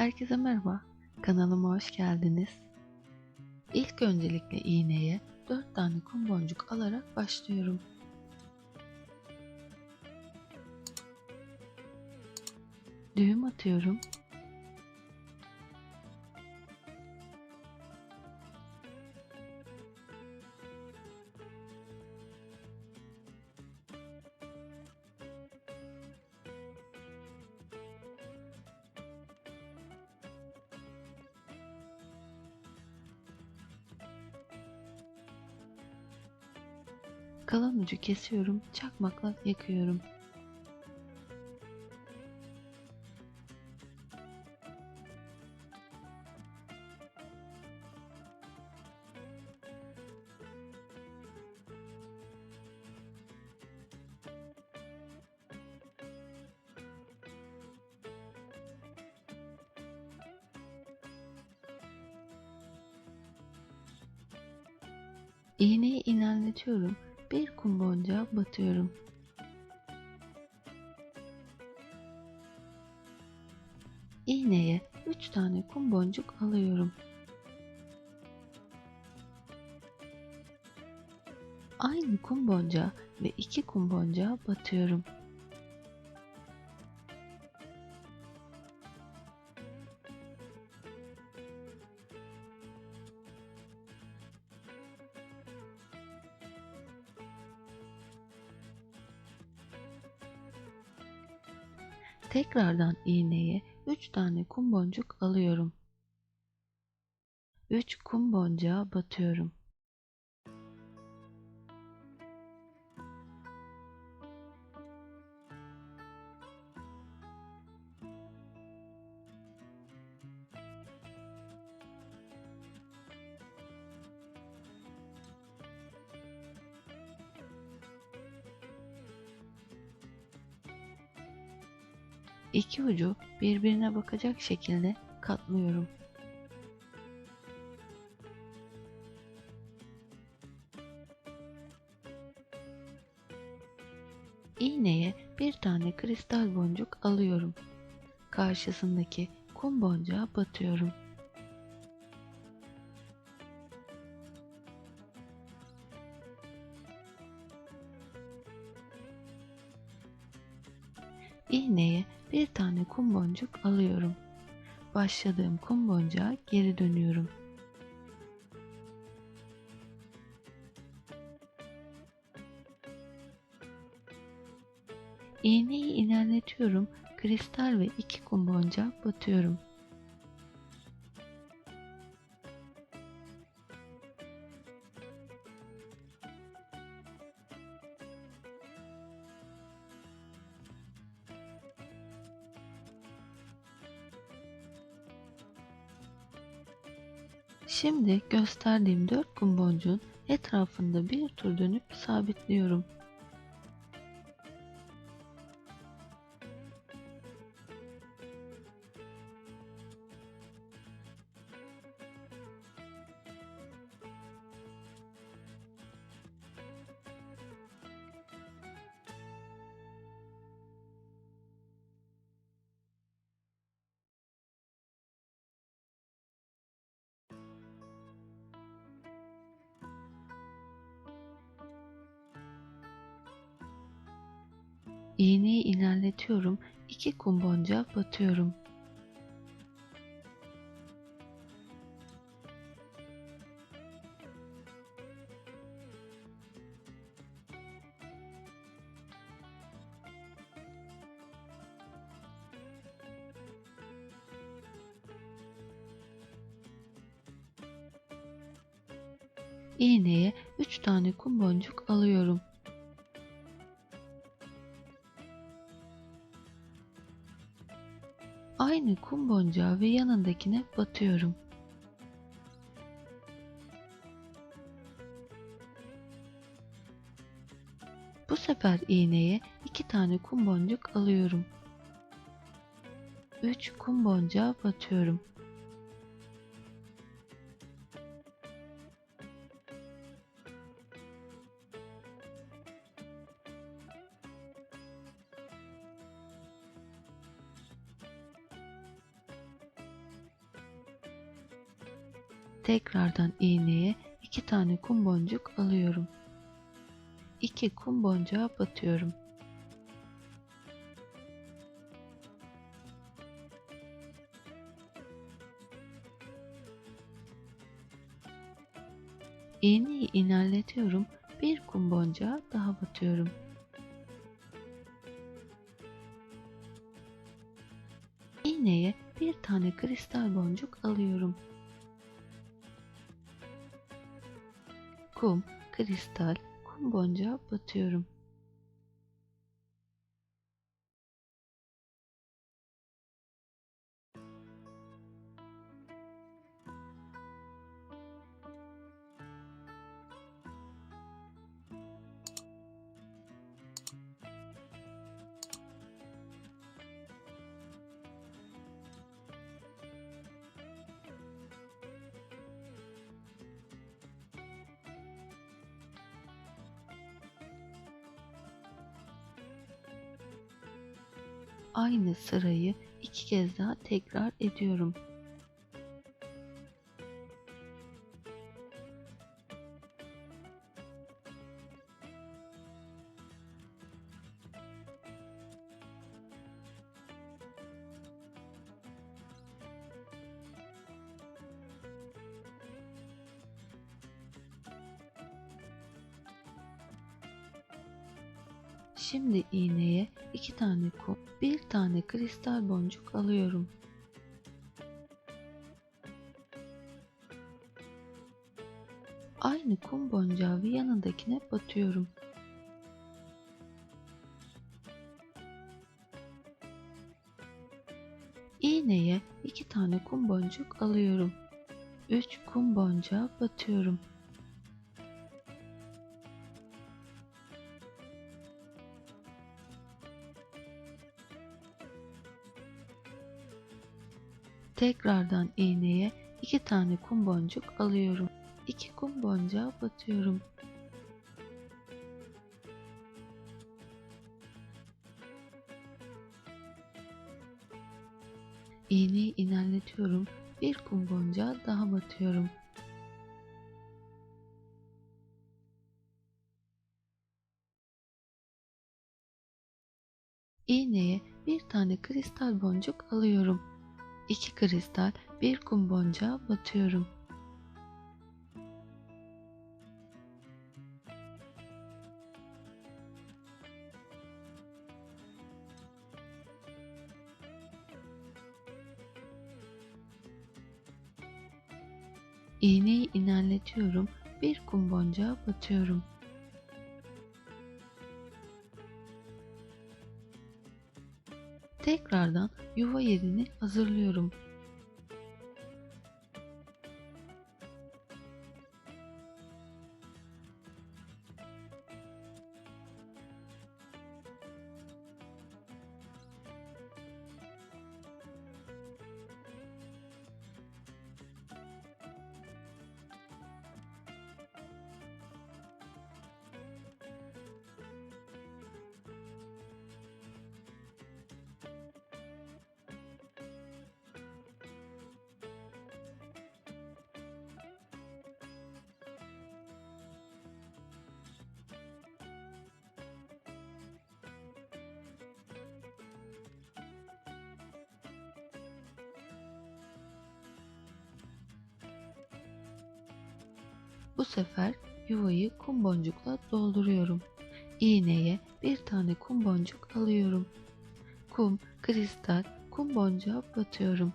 Herkese merhaba, kanalıma hoş geldiniz. İlk öncelikle iğneye 4 tane kum boncuk alarak başlıyorum. Düğüm atıyorum. Kesiyorum, çakmakla yakıyorum. İğneyi ilerletiyorum. Bir kum boncağı batıyorum. İğneye 3 tane kum boncuk alıyorum. Aynı kum boncağı ve 2 kum boncağı batıyorum. Tekrardan iğneye 3 tane kum boncuk alıyorum. 3 kum boncağı batıyorum. İki ucu birbirine bakacak şekilde katlıyorum. İğneye bir tane kristal boncuk alıyorum. Karşısındaki kum boncuğa batıyorum. İğneye bir tane kum boncuk alıyorum. Başladığım kum boncuğa geri dönüyorum. İğneyi ilerletiyorum. Kristal ve iki kum boncuğa batıyorum. Gösterdiğim dört kum boncuğun etrafında bir tur dönüp sabitliyorum. İğneyi ilerletiyorum. iki kum boncuğa batıyorum. Aynı kum boncağı ve yanındakine batıyorum. Bu sefer iğneye iki tane kum boncuk alıyorum. 3 kum boncağı batıyorum. Tekrardan iğneye iki tane kum boncuk alıyorum. İki kum boncuğa batıyorum. İğneyi ilerletiyorum. Bir kum boncuğa daha batıyorum. İğneye bir tane kristal boncuk alıyorum. Kum, kristal, kum boncuğa batıyorum. Sırayı iki kez daha tekrar ediyorum. Şimdi iğneye iki tane bir tane kristal boncuk alıyorum. Aynı kum boncuğu yanındakine batıyorum. İğneye iki tane kum boncuk alıyorum. Üç kum boncuğa batıyorum. Tekrardan iğneye iki tane kum boncuk alıyorum. İki kum boncuğa batıyorum. İğneyi ilerletiyorum. Bir kum boncuğa daha batıyorum. İğneye bir tane kristal boncuk alıyorum. 2 kristal, bir kum boncuğa batıyorum. İğneyi ilerletiyorum, bir kum boncuğa batıyorum. Tekrardan yuva yerini hazırlıyorum. Bu sefer yuvayı kum boncukla dolduruyorum. İğneye bir tane kum boncuk alıyorum. Kum, kristal, kum boncuğa batıyorum.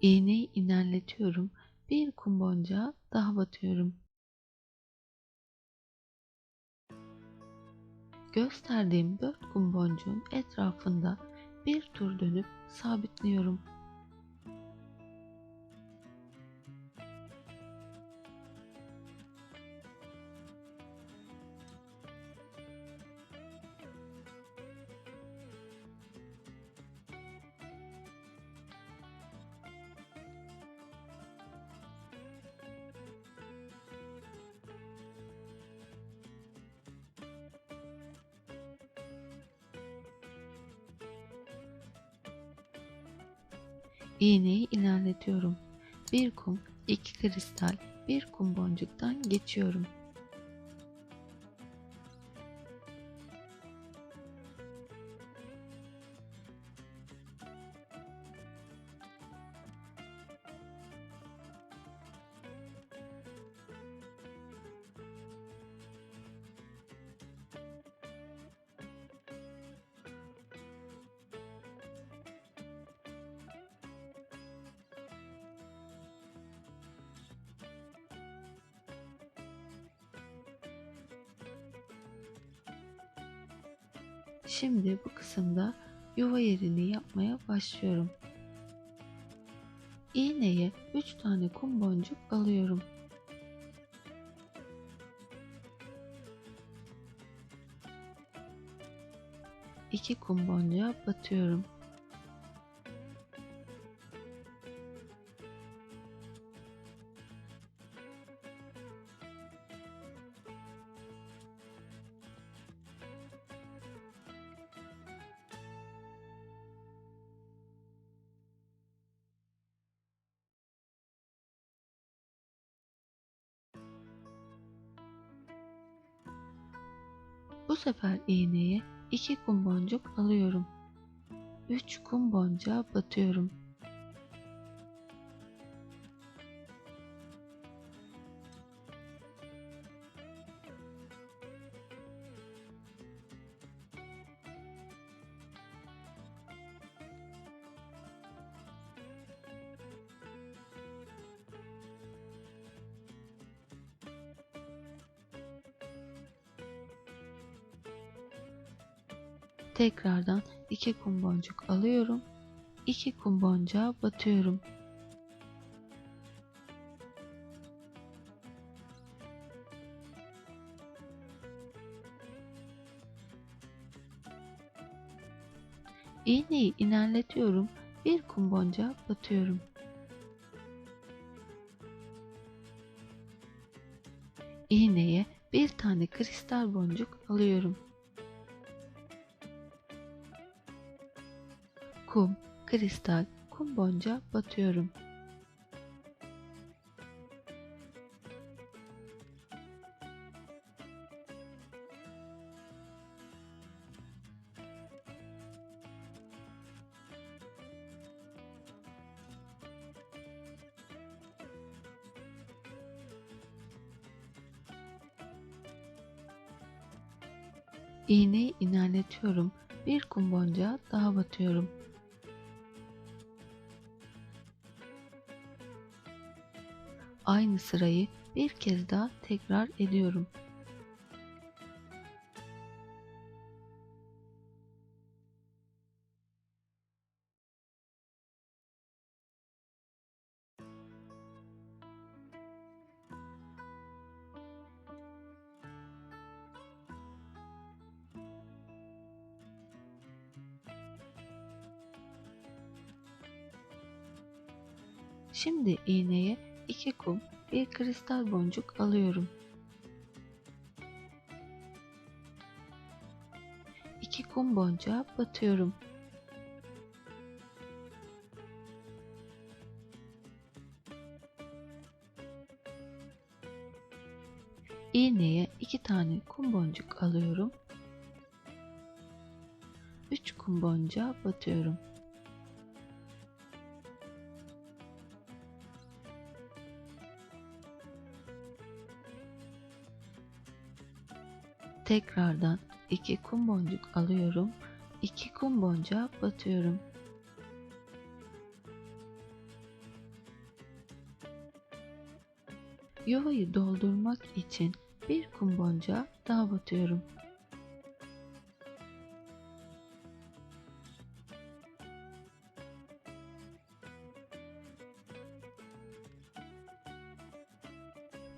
İğneyi ilerletiyorum bir kum boncuğa daha batıyorum. Gösterdiğim dört kum boncuğun etrafında bir tur dönüp sabitliyorum. İğneyi ilerletiyorum. Bir kum, iki kristal, bir kum boncuktan geçiyorum. Şimdi bu kısımda yuva yerini yapmaya başlıyorum. İğneye 3 tane kum boncuk alıyorum. İki kum boncuğa batıyorum. Sefer iğneye 2 kum boncuk alıyorum. 3 kum boncuğa batıyorum. Tekrardan 2 kum boncuk alıyorum. 2 kum boncuğa batıyorum. İğneyi ilerletiyorum. Bir kum boncuğa batıyorum. İğneye bir tane kristal boncuk alıyorum. Kum, kristal, kum bonca batıyorum. İğneyi ilerletiyorum. Bir kum bonca daha batıyorum. Aynı sırayı bir kez daha tekrar ediyorum. Şimdi iğneye 2 kum, bir kristal boncuk alıyorum. 2 kum boncuğa batıyorum. İğneye 2 tane kum boncuk alıyorum. 3 kum boncuğa batıyorum. Tekrardan iki kum boncuk alıyorum. iki kum boncuğa batıyorum. Yuvayı doldurmak için bir kum boncuğa daha batıyorum.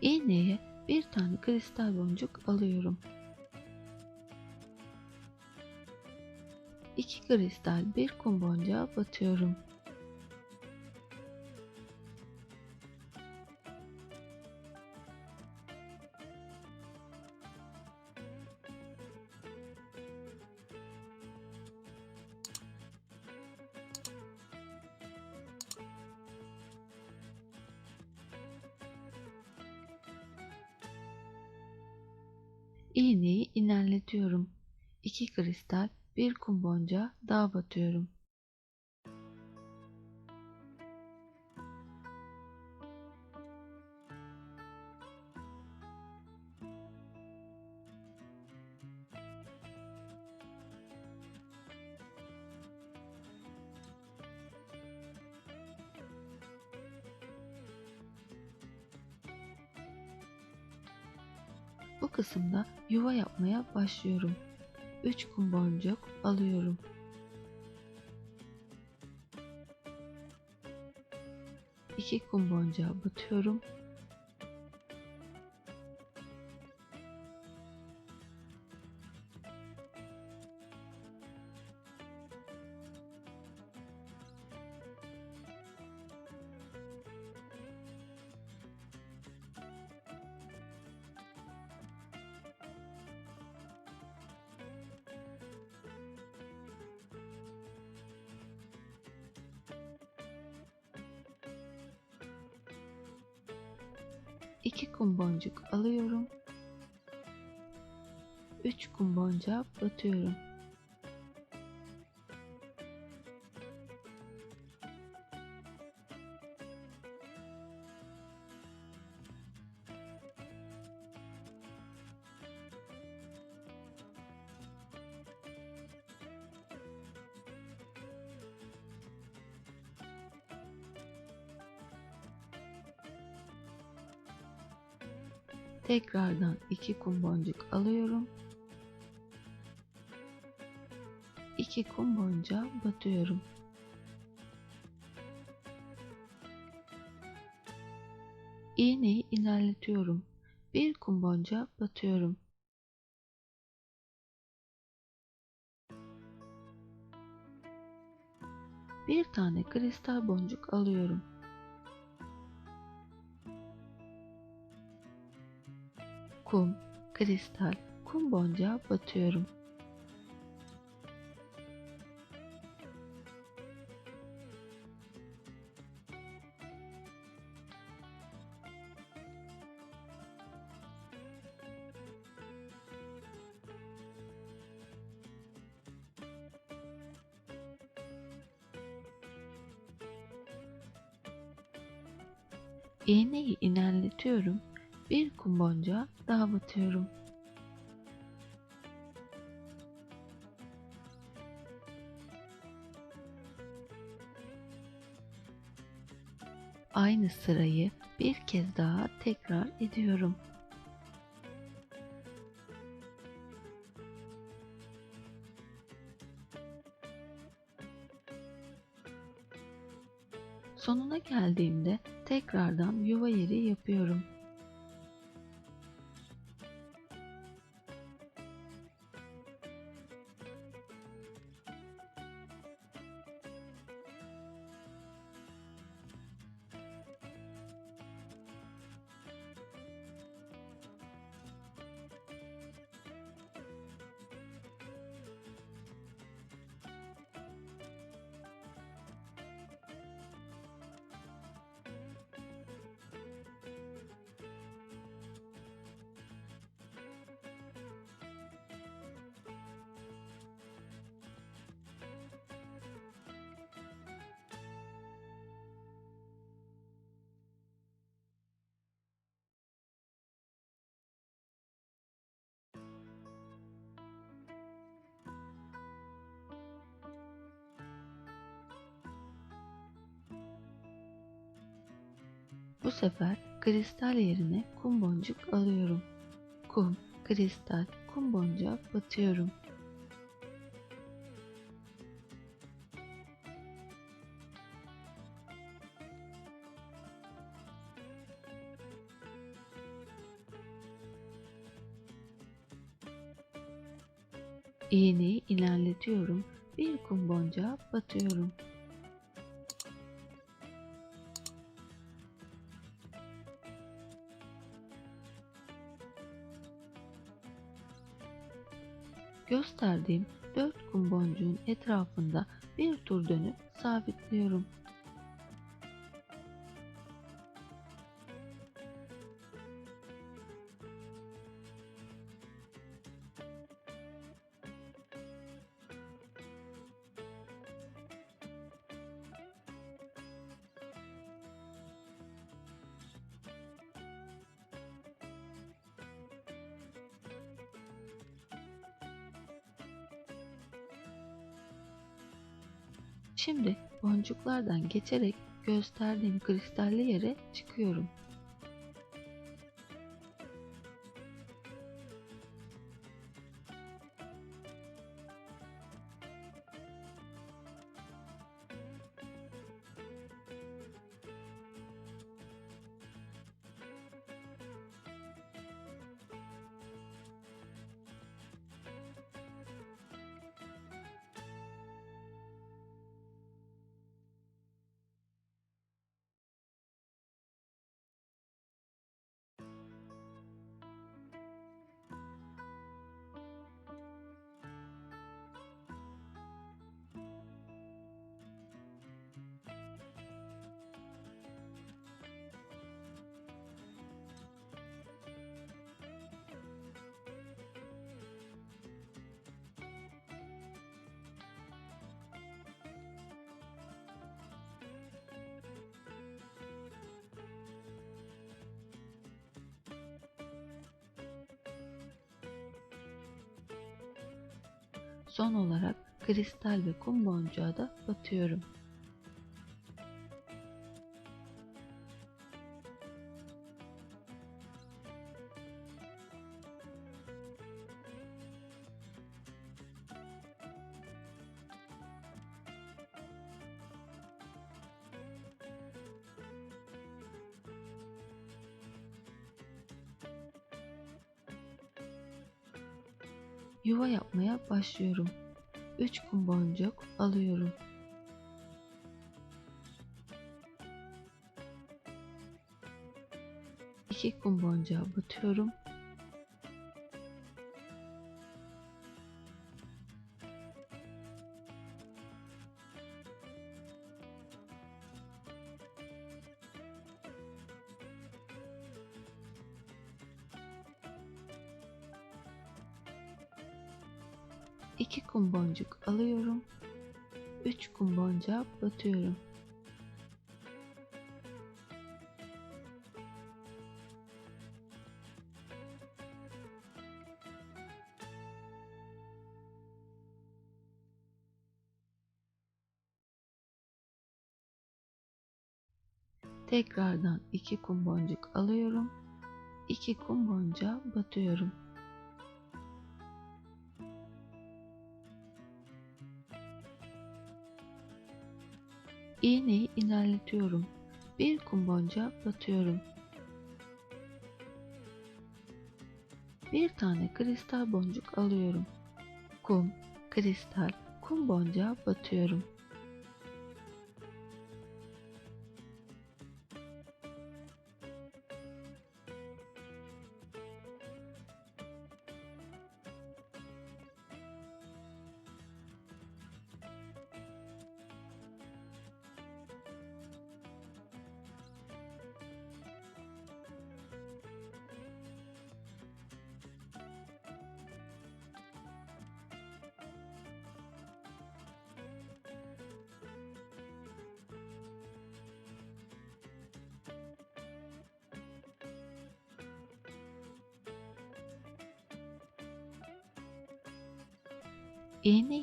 İğneye bir tane kristal boncuk alıyorum. kristal bir kum boncuğa batıyorum. İğneyi inerletiyorum. 2 kristal 1 kum boncuğa daha batıyorum. Bu kısımda yuva yapmaya başlıyorum. 3 kum boncuk alıyorum. İki kum boncuğa batıyorum. İki kum boncuk alıyorum. Üç kum boncuğa batıyorum. Tekrardan iki kum boncuk alıyorum. İki kum boncuğa batıyorum. İğneyi ilerletiyorum. Bir kum boncuğa batıyorum. Bir tane kristal boncuk alıyorum. Kum, kristal, kum boncuğa batıyorum. İğneyi ilerletiyorum bir kum boncuğa daha batıyorum. Aynı sırayı bir kez daha tekrar ediyorum. Sonuna geldiğimde tekrardan yuva yeri yapıyorum. Bu sefer kristal yerine kum boncuk alıyorum. Kum, kristal, kum boncuğa batıyorum. İğneyi ilerletiyorum. Bir kum boncuğa batıyorum. Gösterdiğim 4 kum boncuğun etrafında bir tur dönüp sabitliyorum. Boncuklardan geçerek gösterdiğim kristalli yere çıkıyorum. Son olarak kristal ve kum boncuğa da batıyorum. Başlıyorum. 3 kum boncuk alıyorum. İki kum boncuğa batıyorum. İki kum boncuk alıyorum. Üç kum boncuğa batıyorum. Tekrardan iki kum boncuk alıyorum. İki kum boncuğa batıyorum. İğneyi ilerletiyorum. Bir kum boncuğa batıyorum. Bir tane kristal boncuk alıyorum. Kum, kristal, kum boncuğa batıyorum.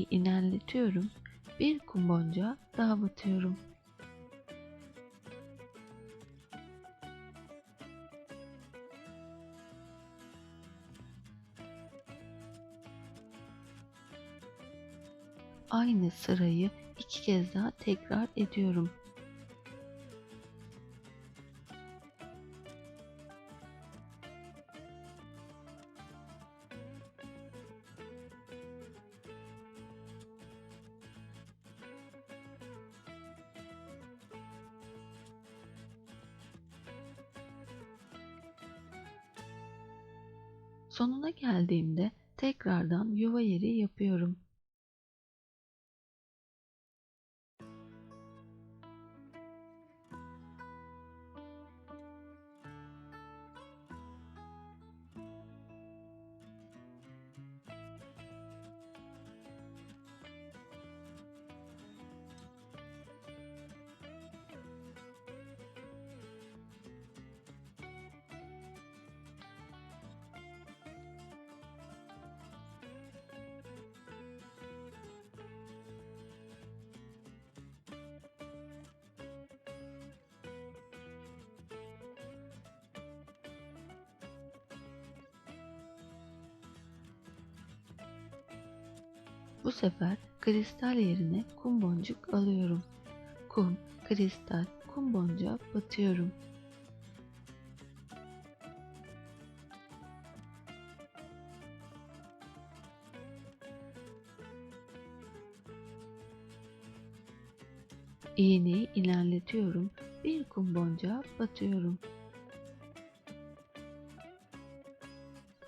İğneyi ilerletiyorum. Bir kum boncuğa daha batıyorum. Aynı sırayı iki kez daha tekrar ediyorum. Geldiğimde tekrardan yuva yeri yapıyorum. Bu sefer kristal yerine kum boncuk alıyorum. Kum, kristal, kum boncuğa batıyorum. İğneyi ilerletiyorum. Bir kum boncuğa batıyorum.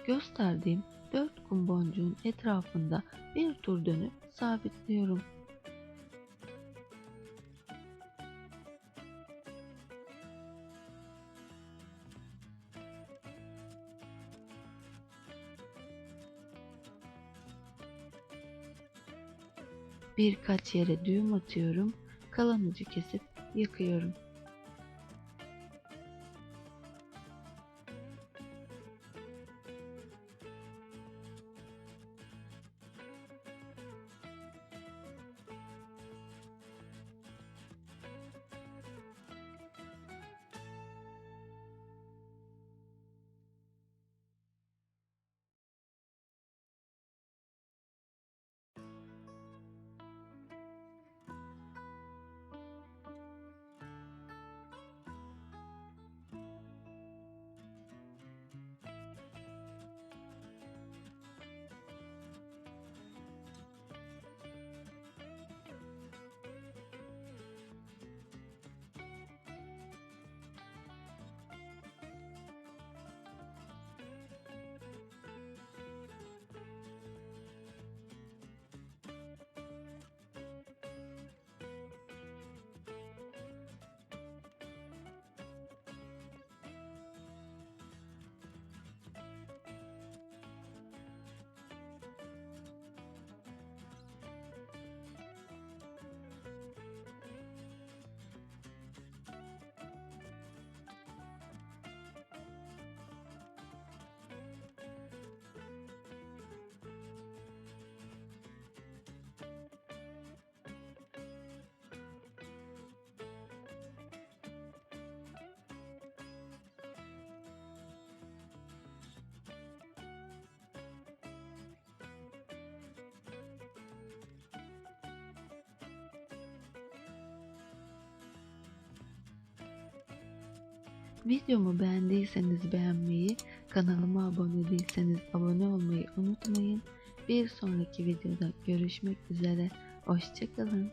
Gösterdiğim dört kum boncuğun etrafında bir tur dönüp sabitliyorum. Birkaç yere düğüm atıyorum, kalan ucu kesip yakıyorum. Videomu beğendiyseniz beğenmeyi, kanalıma abone değilseniz abone olmayı unutmayın. Bir sonraki videoda görüşmek üzere. Hoşçakalın.